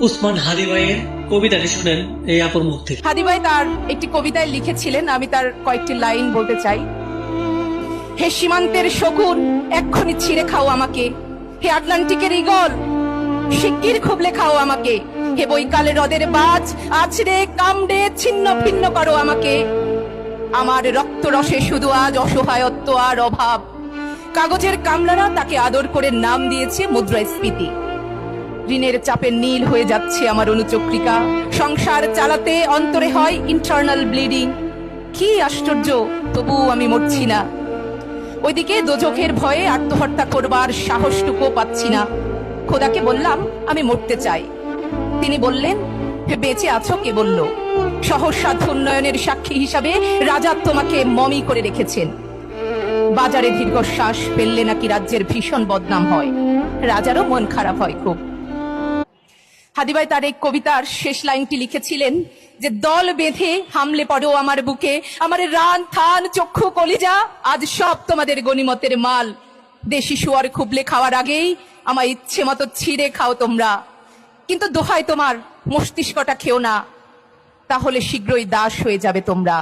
উসমান হাদি ভাইয়ের কবিতাটি শুনেন এই আপুর মুখ হাদিবাই তার একটি কবিতায় লিখেছিলেন, আমি তার কয়েকটি লাইন বলতে চাই। হে সীমান্তের শকুন, এক্ষুনি ছিঁড়ে খাও আমাকে। হে আটলান্টিকের ইগল শিগগির খুবলে খাও আমাকে। হে বৈকালে হ্রদের বাজ আছড়ে কামড়ে ছিন্ন ভিন্ন করো আমাকে। আমার রক্ত রসে শুধু আজ অসহায়ত্ব আর অভাব। কাগজের কামলারা তাকে আদর করে নাম দিয়েছে মুদ্রাস্ফীতি। ঋণের চাপে নীল হয়ে যাচ্ছে আমার অনুচক্রিকা। সংসার চালাতে অন্তরে হয় ইন্টারনাল ব্লিডিং কি আশ্চর্য তবু আমি মরছি না। ওইদিকে দোজখের ভয়ে আত্মহত্যা করবার সাহসটুকু পাচ্ছি না। খোদাকে বললাম আমি মরতে চাই। তিনি বললেন "হে, বেঁচে আছো কে বলল। সহসা উন্নয়নের সাক্ষী হিসাবে রাজা তোমাকে মমি করে রেখেছেন। বাজারে দীর্ঘশ্বাস ফেললে নাকি রাজ্যের ভীষণ বদনাম হয়। রাজারও মন খারাপ হয় খুব। হাদিবাই তার এই কবিতার শেষ লাইনটি লিখেছিলেন যে, দল বেঁধে হামলে পড়ো আমার বুকে, আমার রান, থান, চক্ষু, কলিজা, আজ সব তোমাদের গনিমতের মাল। দেশি শুয়ার খুবলে খাওয়ার আগেই আমার ইচ্ছে মতো ছিঁড়ে খাও তোমরা। কিন্তু দোহাই তোমার মস্তিষ্কটা খেও না, তাহলে শীঘ্রই দাস হয়ে যাবে তোমরা।